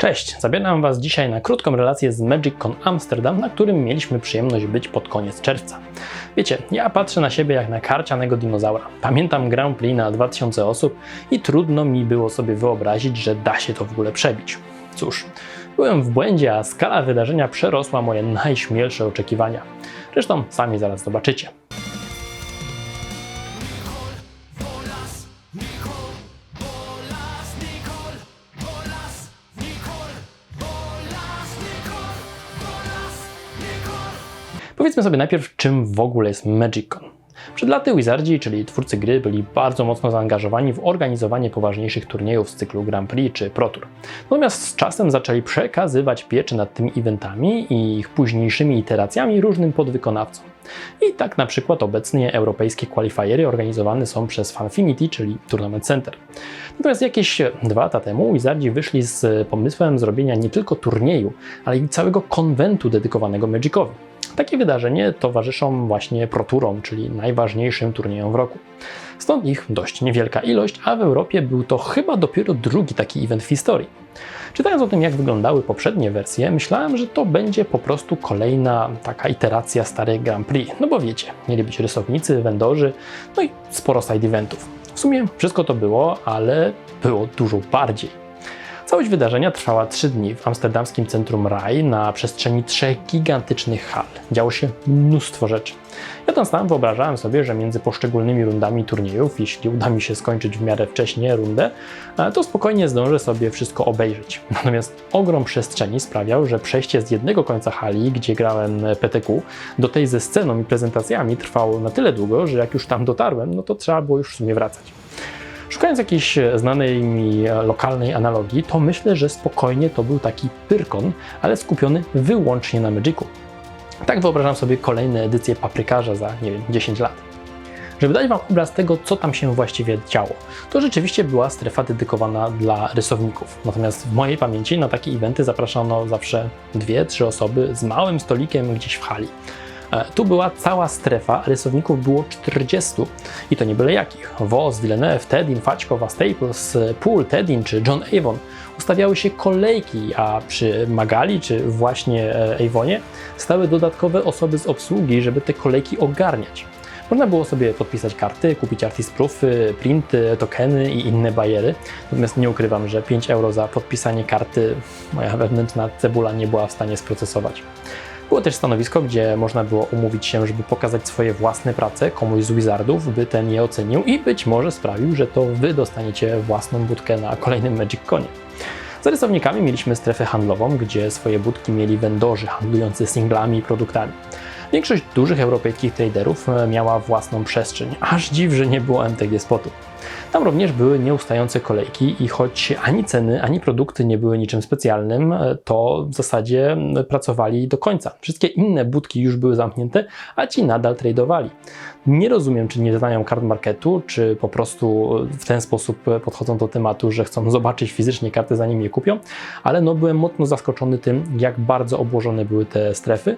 Cześć, zabieram Was dzisiaj na krótką relację z MagicCon Amsterdam, na którym mieliśmy przyjemność być pod koniec czerwca. Wiecie, ja patrzę na siebie jak na karcianego dinozaura. Pamiętam Grand Prix na 2000 osób i trudno mi było sobie wyobrazić, że da się to w ogóle przebić. Cóż, byłem w błędzie, a skala wydarzenia przerosła moje najśmielsze oczekiwania. Zresztą sami zaraz zobaczycie. Powiedzmy sobie najpierw, czym w ogóle jest MagicCon. Przed laty Wizardzi, czyli twórcy gry, byli bardzo mocno zaangażowani w organizowanie poważniejszych turniejów z cyklu Grand Prix czy Pro Tour. Natomiast z czasem zaczęli przekazywać pieczę nad tymi eventami i ich późniejszymi iteracjami różnym podwykonawcom. I tak na przykład obecnie europejskie qualifiery organizowane są przez Fanfinity, czyli Tournament Center. Natomiast jakieś dwa lata temu Wizardzi wyszli z pomysłem zrobienia nie tylko turnieju, ale i całego konwentu dedykowanego Magicowi. Takie wydarzenie towarzyszą właśnie proturom, czyli najważniejszym turniejom w roku. Stąd ich dość niewielka ilość, a w Europie był to chyba dopiero drugi taki event w historii. Czytając o tym, jak wyglądały poprzednie wersje, myślałem, że to będzie po prostu kolejna taka iteracja starej Grand Prix. No bo wiecie, mieli być rysownicy, vendorzy, no i sporo side eventów. W sumie wszystko to było, ale było dużo bardziej. Całość wydarzenia trwała 3 dni w amsterdamskim centrum RAI na przestrzeni trzech gigantycznych hal. Działo się mnóstwo rzeczy. Ja tam sam wyobrażałem sobie, że między poszczególnymi rundami turniejów, jeśli uda mi się skończyć w miarę wcześnie rundę, to spokojnie zdążę sobie wszystko obejrzeć. Natomiast ogrom przestrzeni sprawiał, że przejście z jednego końca hali, gdzie grałem PTQ, do tej ze sceną i prezentacjami trwało na tyle długo, że jak już tam dotarłem, no to trzeba było już w sumie wracać. Szukając jakiejś znanej mi lokalnej analogii, to myślę, że spokojnie to był taki Pyrkon, ale skupiony wyłącznie na Magicu. Tak wyobrażam sobie kolejne edycje Paprykarza za, nie wiem, 10 lat. Żeby dać Wam obraz tego, co tam się właściwie działo, to rzeczywiście była strefa dedykowana dla rysowników. Natomiast w mojej pamięci na takie eventy zapraszano zawsze dwie, trzy osoby z małym stolikiem gdzieś w hali. Tu była cała strefa, rysowników było 40 i to nie byle jakich. Voss, Villeneuve, Tedin, Faćkowa, Staples, Poole, Tedin czy John Avon ustawiały się kolejki, a przy Magali czy właśnie Avonie stały dodatkowe osoby z obsługi, żeby te kolejki ogarniać. Można było sobie podpisać karty, kupić artist proofy, printy, tokeny i inne bajery. Natomiast nie ukrywam, że 5 euro za podpisanie karty moja wewnętrzna cebula nie była w stanie sprocesować. Było też stanowisko, gdzie można było umówić się, żeby pokazać swoje własne prace komuś z Wizardów, by ten je ocenił i być może sprawił, że to Wy dostaniecie własną budkę na kolejnym Magic Conie. Za rysownikami mieliśmy strefę handlową, gdzie swoje budki mieli vendorzy handlujący singlami i produktami. Większość dużych europejskich traderów miała własną przestrzeń, aż dziw, że nie było MTG spotu. Tam również były nieustające kolejki i choć ani ceny, ani produkty nie były niczym specjalnym, to w zasadzie pracowali do końca. Wszystkie inne budki już były zamknięte, a ci nadal tradowali. Nie rozumiem, czy nie znają kart marketu, czy po prostu w ten sposób podchodzą do tematu, że chcą zobaczyć fizycznie karty zanim je kupią, ale no byłem mocno zaskoczony tym, jak bardzo obłożone były te strefy.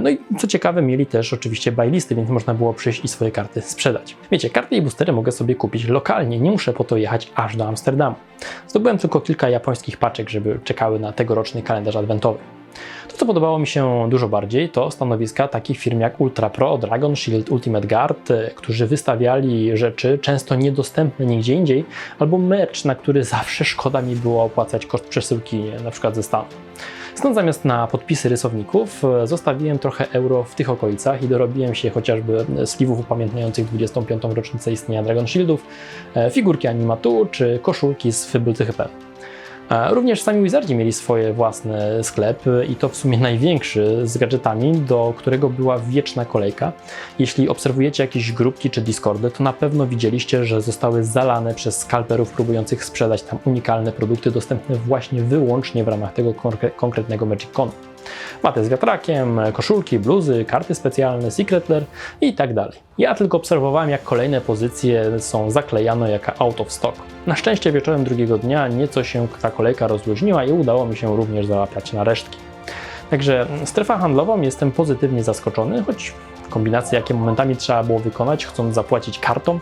No i co ciekawe, mieli też oczywiście bajlisty, więc można było przyjść i swoje karty sprzedać. Wiecie, karty i boostery mogę sobie kupić lokalnie, nie muszę po to jechać aż do Amsterdamu. Zdobyłem tylko kilka japońskich paczek, żeby czekały na tegoroczny kalendarz adwentowy. To, co podobało mi się dużo bardziej, to stanowiska takich firm jak Ultra Pro, Dragon Shield, Ultimate Guard, którzy wystawiali rzeczy często niedostępne nigdzie indziej, albo merch, na który zawsze szkoda mi było opłacać koszt przesyłki, na przykład ze Stanów. Stąd zamiast na podpisy rysowników zostawiłem trochę euro w tych okolicach i dorobiłem się chociażby sliwów upamiętniających 25. rocznicę istnienia Dragon Shieldów, figurki animatu czy koszulki z Fibble THP. Również sami Wizardzi mieli swoje własne sklepy i to w sumie największy z gadżetami, do którego była wieczna kolejka. Jeśli obserwujecie jakieś grupki czy Discordy, to na pewno widzieliście, że zostały zalane przez skalperów próbujących sprzedać tam unikalne produkty dostępne właśnie wyłącznie w ramach tego konkretnego Magic Con. Matę z wiatrakiem, koszulki, bluzy, karty specjalne, secretler i tak dalej. Ja tylko obserwowałem, jak kolejne pozycje są zaklejane jako out of stock. Na szczęście wieczorem drugiego dnia nieco się ta kolejka rozluźniła i udało mi się również załapać na resztki. Także strefa handlową jestem pozytywnie zaskoczony, choć kombinacje, jakie momentami trzeba było wykonać, chcąc zapłacić kartą,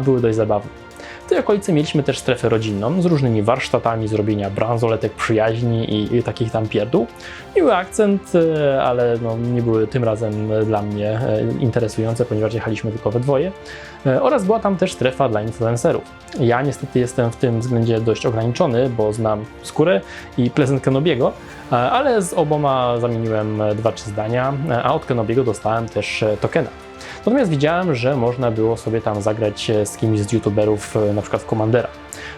były dość zabawne. W tej okolicy mieliśmy też strefę rodzinną z różnymi warsztatami zrobienia bransoletek przyjaźni i, i takich tam pierdół. Miły akcent, e, ale no, nie były tym razem dla mnie e, interesujące, ponieważ jechaliśmy tylko we dwoje. E, Oraz była tam też strefa dla influencerów. Ja niestety jestem w tym względzie dość ograniczony, bo znam skórę i Pleasant Kenobiego, ale z oboma zamieniłem dwa trzy zdania, a od Kenobiego dostałem też tokena. Natomiast widziałem, że można było sobie tam zagrać e, z kimś z youtuberów, e, na przykład w Commandera.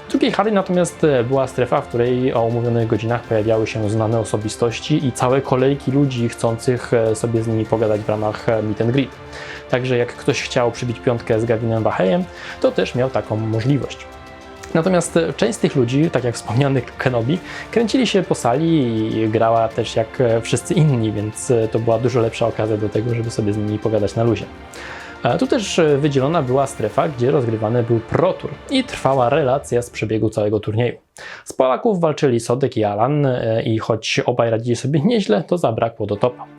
W drugiej hali natomiast e, była strefa, w której o umówionych godzinach pojawiały się znane osobistości i całe kolejki ludzi chcących sobie z nimi pogadać w ramach meet and greet. Także jak ktoś chciał przybić piątkę z Gavinem Wahejem, to też miał taką możliwość. Natomiast e, część z tych ludzi, tak jak wspomniany Kenobi, kręcili się po sali i grała też jak e, wszyscy inni, więc e, to była dużo lepsza okazja do tego, żeby sobie z nimi pogadać na luzie. Tu też wydzielona była strefa, gdzie rozgrywany był Pro Tour i trwała relacja z przebiegu całego turnieju. Z Polaków walczyli Sodek i Alan i choć obaj radzili sobie nieźle, to zabrakło do topa.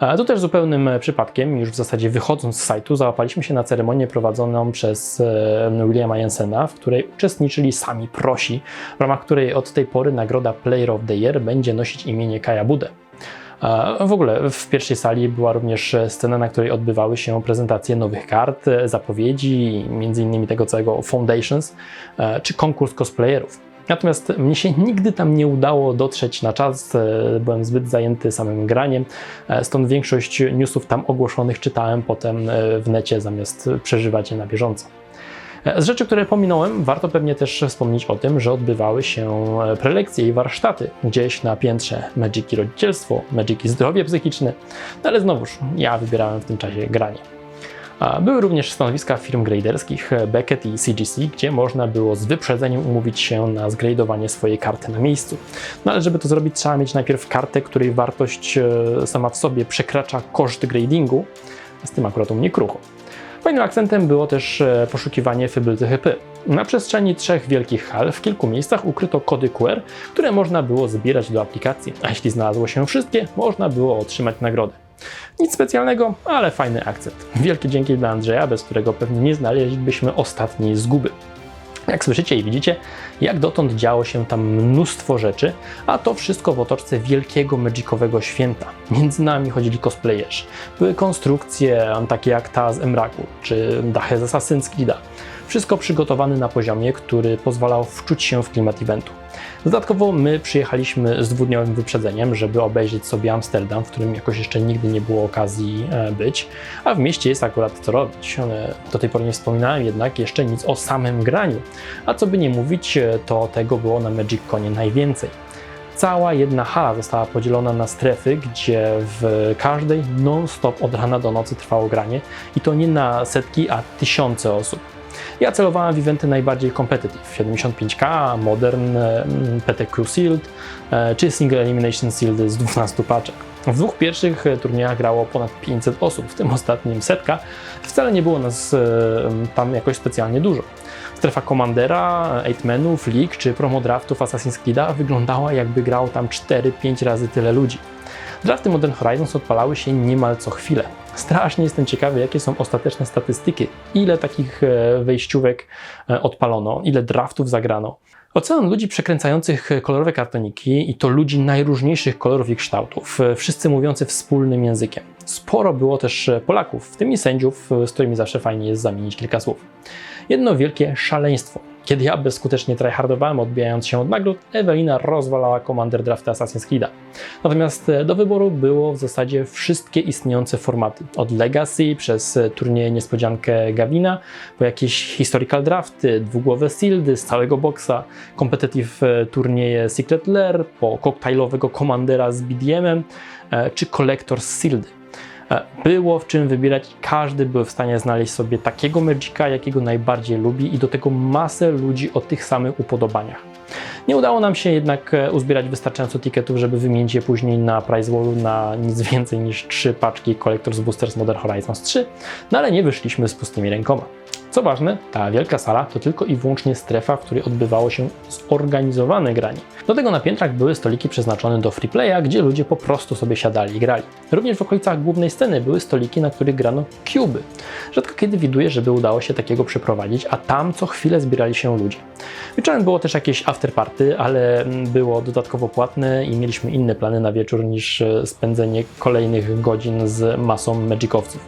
E, Tu też zupełnym przypadkiem, już w zasadzie wychodząc z sajtu, załapaliśmy się na ceremonię prowadzoną przez e, Williama Jensena, w której uczestniczyli sami prosi, w ramach której od tej pory nagroda Player of the Year będzie nosić imienie Kaja Budę. E, W ogóle w pierwszej sali była również scena, na której odbywały się prezentacje nowych kart, e, zapowiedzi, między innymi tego całego Foundations, e, czy konkurs cosplayerów. Natomiast mnie się nigdy tam nie udało dotrzeć na czas, e, byłem zbyt zajęty samym graniem, e, stąd większość newsów tam ogłoszonych czytałem potem e, w necie zamiast przeżywać je na bieżąco. Z rzeczy, które pominąłem, warto pewnie też wspomnieć o tym, że odbywały się prelekcje i warsztaty gdzieś na piętrze Magic i rodzicielstwo, Magic i zdrowie psychiczne, no ale znowuż ja wybierałem w tym czasie granie. Były również stanowiska firm graderskich e, Beckett i CGC, gdzie można było z wyprzedzeniem umówić się na zgradowanie swojej karty na miejscu. No ale żeby to zrobić, trzeba mieć najpierw kartę, której wartość e, sama w sobie przekracza koszt gradingu, z tym akurat u mnie krucho. Fajnym akcentem było też e, poszukiwanie Fable THP. Na przestrzeni trzech wielkich hal w kilku miejscach ukryto kody QR, które można było zbierać do aplikacji, a jeśli znalazło się wszystkie, można było otrzymać nagrodę. Nic specjalnego, ale fajny akcent. Wielkie dzięki dla Andrzeja, bez którego pewnie nie znaleźlibyśmy ostatniej zguby. Jak słyszycie i widzicie, jak dotąd działo się tam mnóstwo rzeczy, a to wszystko w otoczce wielkiego magicowego święta. Między nami chodzili cosplayerzy. Były konstrukcje takie jak ta z Emraku, czy dachy z Assassin's Creed'a. Wszystko przygotowane na poziomie, który pozwalał wczuć się w klimat eventu. Dodatkowo my przyjechaliśmy z dwudniowym wyprzedzeniem, żeby obejrzeć sobie Amsterdam, w którym jakoś jeszcze nigdy nie było okazji e, być, a w mieście jest akurat co robić. E, Do tej pory nie wspominałem jednak jeszcze nic o samym graniu, a co by nie mówić, e, to tego było na Magic Conie najwięcej. Cała jedna hala została podzielona na strefy, gdzie w każdej non-stop od rana do nocy trwało granie i to nie na setki, a tysiące osób. Ja celowałem w eventy najbardziej competitive, 75k, Modern, mm, PTQ Sealed e, czy Single Elimination Sealed z 12 paczek. W dwóch pierwszych e, turniejach grało ponad 500 osób, w tym ostatnim setka. Wcale nie było nas e, tam jakoś specjalnie dużo. Strefa Commandera, Eightmenów, League czy promo draftów Assassin's Creed'a wyglądała jakby grało tam 4-5 razy tyle ludzi. Drafty Modern Horizons odpalały się niemal co chwilę. Strasznie jestem ciekawy, jakie są ostateczne statystyki, ile takich e, wejściówek e, odpalono, ile draftów zagrano. Ocean ludzi przekręcających kolorowe kartoniki i to ludzi najróżniejszych kolorów i kształtów, e, wszyscy mówiący wspólnym językiem. Sporo było też e, Polaków, w tym i sędziów, e, z którymi zawsze fajnie jest zamienić kilka słów. Jedno wielkie szaleństwo. Kiedy ja bezskutecznie tryhardowałem, odbijając się od nagród, Ewelina rozwalała Commander Draft Assassin's Creed'a. Natomiast e, do wyboru było w zasadzie wszystkie istniejące formaty. Od Legacy przez e, turnieje niespodziankę Gavina, po jakieś historical drafty, dwugłowe sealedy z całego boxa, competitive e, turnieje Secret Lair, po koktajlowego Commandera z BDM-em, czy Collector's Sealedy. E, Było w czym wybierać, każdy był w stanie znaleźć sobie takiego Magica, jakiego najbardziej lubi i do tego masę ludzi o tych samych upodobaniach. Nie udało nam się jednak e, uzbierać wystarczająco tiketów, żeby wymienić je później na prize wallu na nic więcej niż trzy paczki Collector's Boosters Modern Horizons 3, no ale nie wyszliśmy z pustymi rękoma. Co ważne, ta wielka sala to tylko i wyłącznie strefa, w której odbywało się zorganizowane granie. Do tego na piętrach były stoliki przeznaczone do freeplaya, gdzie ludzie po prostu sobie siadali i grali. Również w okolicach głównej sceny były stoliki, na których grano cuby. Rzadko kiedy widuję, żeby udało się takiego przeprowadzić, a tam co chwilę zbierali się ludzie. Wieczorem było też jakieś afterparty, ale było dodatkowo płatne i mieliśmy inne plany na wieczór niż e, spędzenie kolejnych godzin z masą magicowców.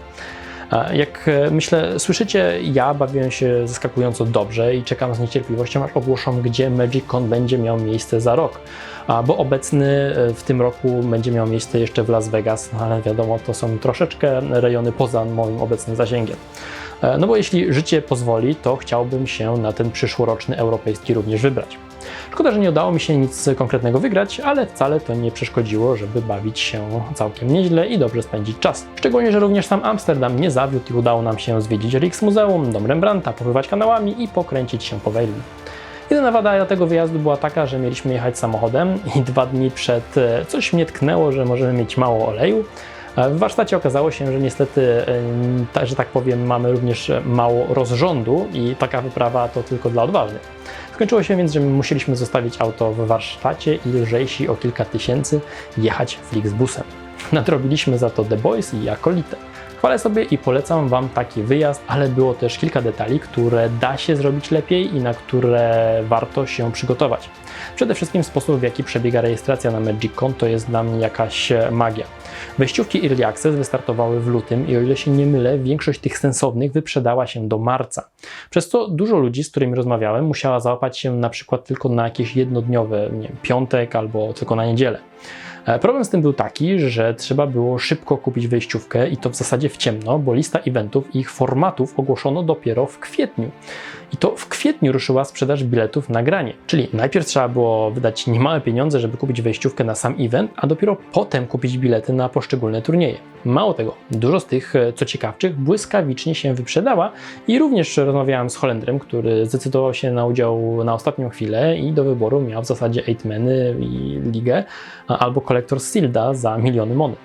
Jak e, myślę, słyszycie, ja bawiłem się zaskakująco dobrze i czekam z niecierpliwością, aż ogłoszą, gdzie MagicCon będzie miał miejsce za rok. Bo obecny e, w tym roku będzie miał miejsce jeszcze w Las Vegas, no ale wiadomo, to są troszeczkę rejony poza moim obecnym zasięgiem. E, No bo jeśli życie pozwoli, to chciałbym się na ten przyszłoroczny europejski również wybrać. Szkoda, że nie udało mi się nic konkretnego wygrać, ale wcale to nie przeszkodziło, żeby bawić się całkiem nieźle i dobrze spędzić czas. Szczególnie, że również sam Amsterdam nie zawiódł i udało nam się zwiedzić Rijksmuzeum, Dom Rembrandta, popływać kanałami i pokręcić się po Wejlu. Jedyna wada tego wyjazdu była taka, że mieliśmy jechać samochodem i dwa dni przed e, coś mnie tknęło, że możemy mieć mało oleju. E, W warsztacie okazało się, że niestety, e, że tak powiem, mamy również mało rozrządu i taka wyprawa to tylko dla odważnych. Skończyło się więc, że musieliśmy zostawić auto w warsztacie i lżejsi o kilka tysięcy jechać Flixbusem. Nadrobiliśmy za to The Boys i Akolitę. Chwalę sobie i polecam Wam taki wyjazd, ale było też kilka detali, które da się zrobić lepiej i na które warto się przygotować. Przede wszystkim sposób, w jaki przebiega rejestracja na MagicCon, to jest dla mnie jakaś magia. Wejściówki Early Access wystartowały w lutym i o ile się nie mylę, większość tych sensownych wyprzedała się do marca. Przez co dużo ludzi, z którymi rozmawiałem, musiała załapać się na przykład tylko na jakieś jednodniowe, nie wiem, piątek albo tylko na niedzielę. E, Problem z tym był taki, że trzeba było szybko kupić wejściówkę i to w zasadzie w ciemno, bo lista eventów i ich formatów ogłoszono dopiero w kwietniu. I to w kwietniu ruszyła sprzedaż biletów na granie. Czyli najpierw trzeba było wydać niemałe pieniądze, żeby kupić wejściówkę na sam event, a dopiero potem kupić bilety na poszczególne turnieje. Mało tego, dużo z tych, e, co ciekawszych, błyskawicznie się wyprzedała i również rozmawiałem z Holendrem, który zdecydował się na udział na ostatnią chwilę i do wyboru miał w zasadzie 8-meny i ligę, albo kolektor Silda za miliony monet.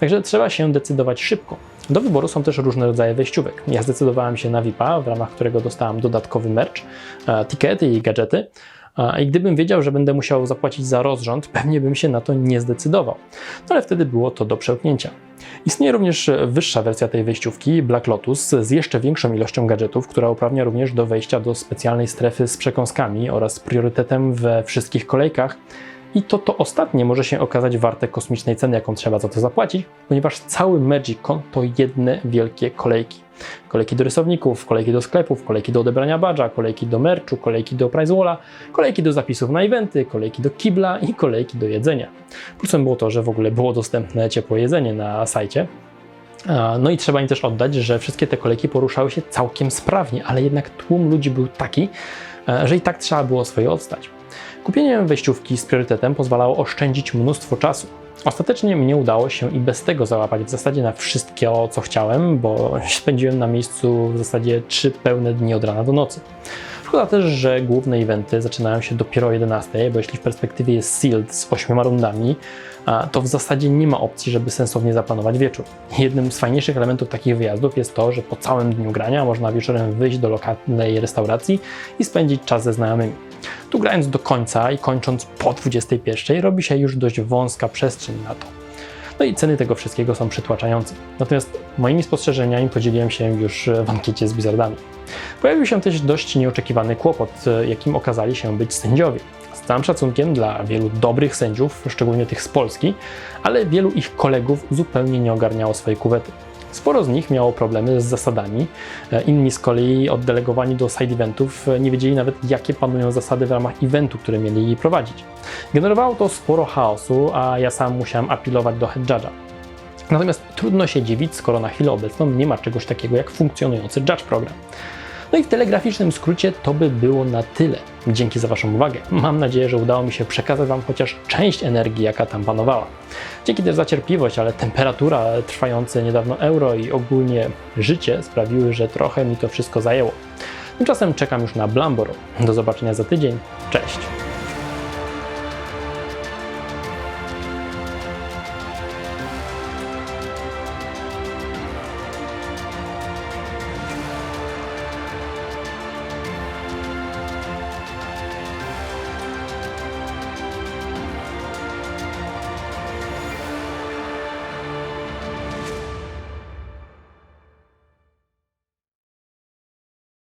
Także trzeba się decydować szybko. Do wyboru są też różne rodzaje wejściówek. Ja zdecydowałem się na VIP-a, w ramach którego dostałem dodatkowy merch, e, tikety i gadżety. I gdybym wiedział, że będę musiał zapłacić za rozrząd, pewnie bym się na to nie zdecydował. No ale wtedy było to do przełknięcia. Istnieje również wyższa wersja tej wejściówki, Black Lotus, z jeszcze większą ilością gadżetów, która uprawnia również do wejścia do specjalnej strefy z przekąskami oraz priorytetem we wszystkich kolejkach. I to to ostatnie może się okazać warte kosmicznej ceny, jaką trzeba za to zapłacić, ponieważ cały MagicCon to jedne wielkie kolejki. Kolejki do rysowników, kolejki do sklepów, kolejki do odebrania badża, kolejki do merchu, kolejki do prize walla, kolejki do zapisów na eventy, kolejki do kibla i kolejki do jedzenia. Plusem było to, że w ogóle było dostępne ciepłe jedzenie na sajcie. No i trzeba im też oddać, że wszystkie te kolejki poruszały się całkiem sprawnie, ale jednak tłum ludzi był taki, e, że i tak trzeba było swoje odstać. Kupienie wejściówki z priorytetem pozwalało oszczędzić mnóstwo czasu. Ostatecznie mnie udało się i bez tego załapać w zasadzie na wszystkie, o co chciałem, bo spędziłem na miejscu w zasadzie trzy pełne dni od rana do nocy. Szkoda też, że główne eventy zaczynają się dopiero o 11, bo jeśli w perspektywie jest sealed z 8 rundami, to w zasadzie nie ma opcji, żeby sensownie zaplanować wieczór. Jednym z fajniejszych elementów takich wyjazdów jest to, że po całym dniu grania można wieczorem wyjść do lokalnej restauracji i spędzić czas ze znajomymi. Tu grając do końca i kończąc po 21, robi się już dość wąska przestrzeń na to. No i ceny tego wszystkiego są przytłaczające. Natomiast moimi spostrzeżeniami podzieliłem się już w ankiecie z Blizzardami. Pojawił się też dość nieoczekiwany kłopot, jakim okazali się być sędziowie. Z całym szacunkiem dla wielu dobrych sędziów, szczególnie tych z Polski, ale wielu ich kolegów zupełnie nie ogarniało swojej kuwety. Sporo z nich miało problemy z zasadami, e, inni z kolei oddelegowani do side eventów e, nie wiedzieli nawet jakie panują zasady w ramach eventu, który mieli prowadzić. Generowało to sporo chaosu, a ja sam musiałem apilować do head judge'a. Natomiast trudno się dziwić, skoro na chwilę obecną nie ma czegoś takiego jak funkcjonujący judge program. No i w telegraficznym skrócie to by było na tyle. Dzięki za Waszą uwagę. Mam nadzieję, że udało mi się przekazać Wam chociaż część energii, jaka tam panowała. Dzięki też za cierpliwość, ale temperatura, trwające niedawno euro i ogólnie życie sprawiły, że trochę mi to wszystko zajęło. Tymczasem czekam już na Blamboro. Do zobaczenia za tydzień. Cześć!